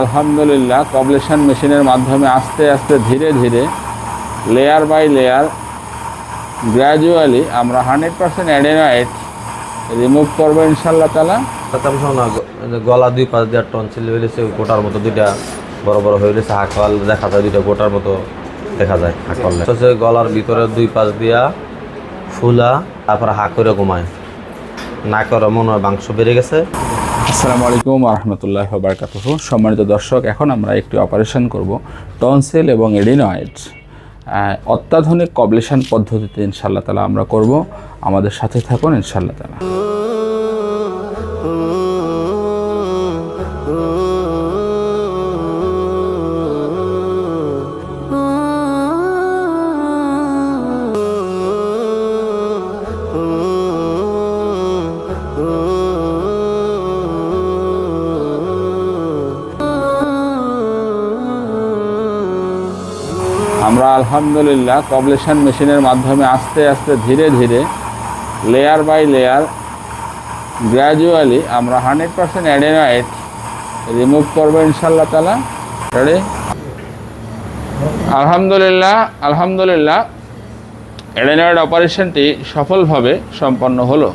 আলহামদুলিল্লাহ কবলেশন মেশিনের মাধ্যমে আস্তে আস্তে ধীরে ধীরে লেয়ার বাই লেয়ার গ্র্যাজুয়ালি আমরা হান্ড্রেড পার্সেন্ট অ্যাডেনয়েড রিমুভ করব ইনশাল্লাহ তালা গলা দুই পাশ দিয়ে টনসিল হয়েছে গোটার মতো দুইটা বড় বড় হয়ে গেছে হাঁকাল দেখা যায় দুইটা গোটার মতো দেখা যায় হাঁকাল হচ্ছে গলার ভিতরে দুই পাশ দিয়া ফুলা তারপরে হাঁক করে ঘুমায়। নাকের মনে হয় মাংস বেড়ে গেছে। আসসালামু আলাইকুম আহমতুল্লাহ বারকাতুহ সম্মানিত দর্শক, এখন আমরা একটি অপারেশন করব টনসেল এবং এডিনয়েড। অত্যাধুনিক কবলেশন পদ্ধতিতে ইনশাল্লাহ তালা আমরা করব। আমাদের সাথে থাকুন ইনশাল্লাহ তালা আমরা আলহামদুলিল্লাহ কবলেশন মেশিনের মাধ্যমে আস্তে আস্তে ধীরে ধীরে লেয়ার বাই লেয়ার গ্র্যাজুয়ালি আমরা হান্ড্রেড পার্সেন্ট অ্যাডেনয়েড রিমুভ করব ইনশাল্লাহ তালা রেডি আলহামদুলিল্লাহ আলহামদুলিল্লাহ অ্যাডেনয়েড অপারেশনটি সফলভাবে সম্পন্ন হলো।